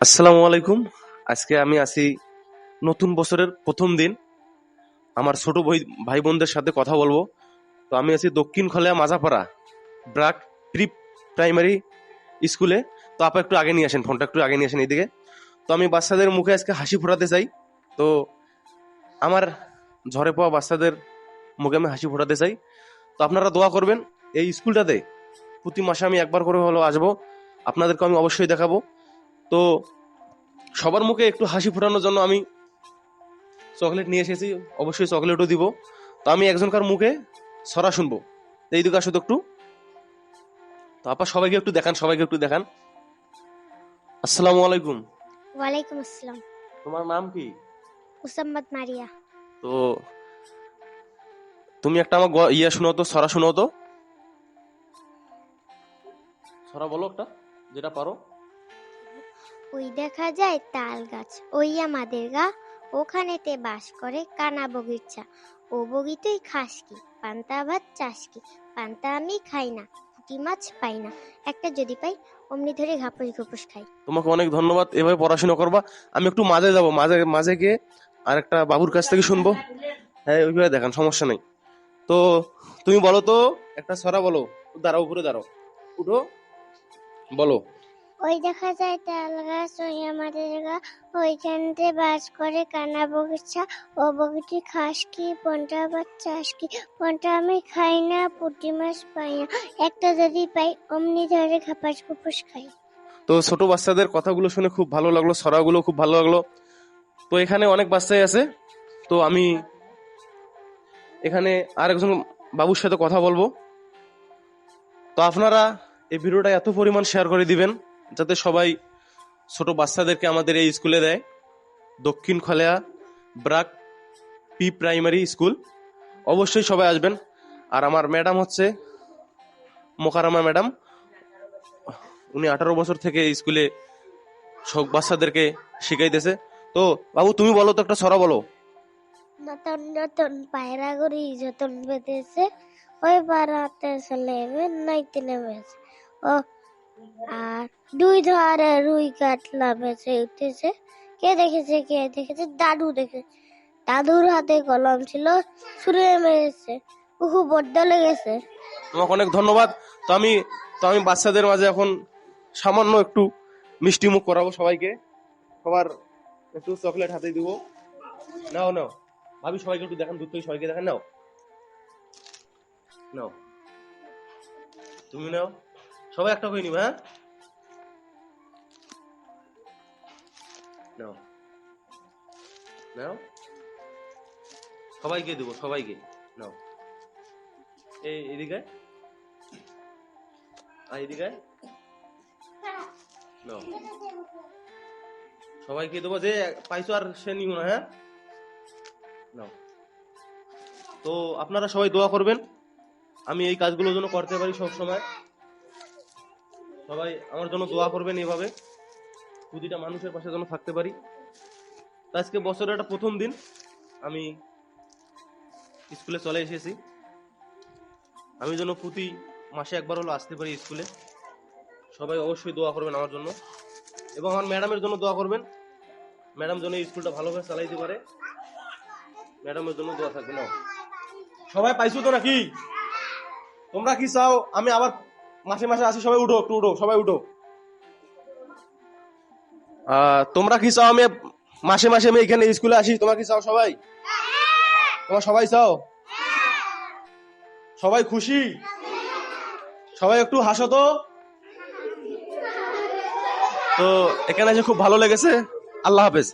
আসসালামু আলাইকুম। আজকে আমি আছি নতুন বছরের প্রথম দিন। আমার ছোট ভাই ভাই বোনদের সাথে কথা বলব। তো আমি আছি দক্ষিণ খলিয়া মাজাপাড়া ব্রাক প্রি প্রাইমারি স্কুলে। তো আপা একটু আগে নিয়ে আসেন, ফোনটা একটু আগে নিয়ে আসেন এইদিকে। তো আমি বাচ্চাদের মুখে আজকে হাসি ফোটাতে চাই। তো আমার ঝরে পাওয়া বাচ্চাদের মুখে আমি হাসি ফোটাতে চাই। তো আপনারা দোয়া করবেন, এই স্কুলটাতে প্রতি মাসে আমি একবার করে হলো আসব। আপনাদেরকে আমি অবশ্যই দেখাবো। তো সবার মুখে একটু হাসি ফোটানোর জন্য আমি চকলেট নিয়ে এসেছি। অবশ্যই চকলেটও দিব। তো আমি একজনকার মুখে সরা শুনব। এই দিকে আসো তো একটু। তো আপা সবাইকে একটু দেখান সবাইকে একটু দেখান। আসসালামু আলাইকুম। ওয়ালাইকুম আসসালাম। তোমার নাম কি? মুসাম্মদ মারিয়া। তো তুমি একটা আমার ইয়ে শোনাও তো সরা শোনাও তো। সরা বলো একটা যেটা পারো। ওই দেখা যায় তাল গাছ, ওই আমাদের গা। ওখানেতে বাস করে কানা বগিচা। ও বগিতেই খাস কি, পান্তা ভাত চাস কি, পান্তা আমি খাই না, পুঁটি মাছ পাই না। একটা যদি পাই, অমনি ধরে ঘাপস ঘুপস খাই। তোমাকে অনেক ধন্যবাদ, এভাবে পড়াশোনা করবা। আমি একটু মাঝে যাব, মাঝে মাঝে গিয়ে আর একটা বাবুর কাছ থেকে শুনব। হ্যাঁ ওইভাবে দেখান, সমস্যা নেই। তো তুমি বলো তো, একটা ছড়া বলো, দাঁড়াও, উপরে দাঁড়াও। উঠো, বলো। ওই দেখা যায় তাল গাছ, ওই আমাদের গা ওইখানতে বাস করে কানা বগিচা। ও বগিটি খাস কি, পন্টা ভাত চাস কি? পন্টা আমি খাই না, পুঁটি মাছ পাই না। একটা যদি পাই, অমনি ধরে ঘাপাস ঘুপুস খাই। তো ছোট বাচ্চাদের কথাগুলো শুনে খুব ভালো লাগল, সরাগুলো খুব ভালো লাগল। তো এখানে অনেক বাচ্চাই আছে। তো আমি এখানে আরেকজন বাবুর সাথে কথা বলব। তো আপনারা এই ভিডিওটা এত পরিমাণ শেয়ার করে দিবেন। যাতে সবাই ছোট বাচ্চাদেরকে আমাদের এই স্কুলে দেয়। Dakshin Khaleya BRAC pre primary school. অবশ্যই সবাই আসবেন। আর আমার ম্যাডাম হচ্ছে মোকারামা ম্যাডাম। উনি আঠারো বছর থেকে স্কুলে সব বাচ্চাদেরকে শিখাইতেছে। তো বাবু, তুমি বলো তো একটা ছড়া বলো। নতুন নতুন পায়রা গড়ি যতন বেঁধেছে, ওই বারাতে চলে নাইতে নেমেছে। ও আর দুই ধারে রুই কাতলা বেঁচে উঠেছে। কে দেখেছে কে দেখেছে? দাদু দেখেছে দাদুর হাতে কলম ছিল, ছুঁড়ে মেরেছে। উহু, বড্ড লেগেছে। তোমাকে অনেক ধন্যবাদ। তো আমি তো আমি বাচ্চাদের মাঝে এখন সামান্য একটু মিষ্টি মুখ করাবো সবাইকে। সবার একটু চকলেট হাতে দিব। নাও নাও। ভাবি, সবাইকে একটু দেখান দূর থেকে সবাইকে দেখান। নাও। নাও। তুমি নাও। সবাই একটা করে নিবে হ্যাঁ? নাও। নাও। সবাইকে দেবো, সবাইকে। নাও। এই এদিকে আর এদিকে নাও। সবাইকে দেবো, যে পাইছো আর সে নিও না হ্যাঁ? নাও। তো আপনারা সবাই দোয়া করবেন। আমি এই কাজগুলোর জন্য করতে পারি সব সময় সবাই আমার জন্য দোয়া করবেন এভাবে। প্রতিটা মানুষের পাশে যেন থাকতে পারি। তো আজকে বছরের একটা প্রথম দিন। আমি স্কুলে চলে এসেছি। আমি যেন প্রতি মাসে একবার হলো আসতে পারি স্কুলে। সবাই অবশ্যই দোয়া করবেন আমার জন্য। এবং আমার ম্যাডামের জন্য দোয়া করবেন। ম্যাডাম যেন স্কুলটা ভালোভাবে চালাইতে পারে। ম্যাডামের জন্য দোয়া থাকবে। না সবাই পাইছো তো নাকি? তোমরা কি চাও? আমি আবার মাসে মাসে আসি, সবাই উঠো, একটু উঠো, সবাই উঠো। তোমরা কি চাও আমি মাসে মাসে আমি এখানে স্কুলে আসি? তোমরা কি চাও সবাই? তোমরা সবাই চাও? সবাই খুশি? সবাই একটু হাসো তো। তো এখানে এসে খুব ভালো লেগেছে, আল্লাহ হাফেজ।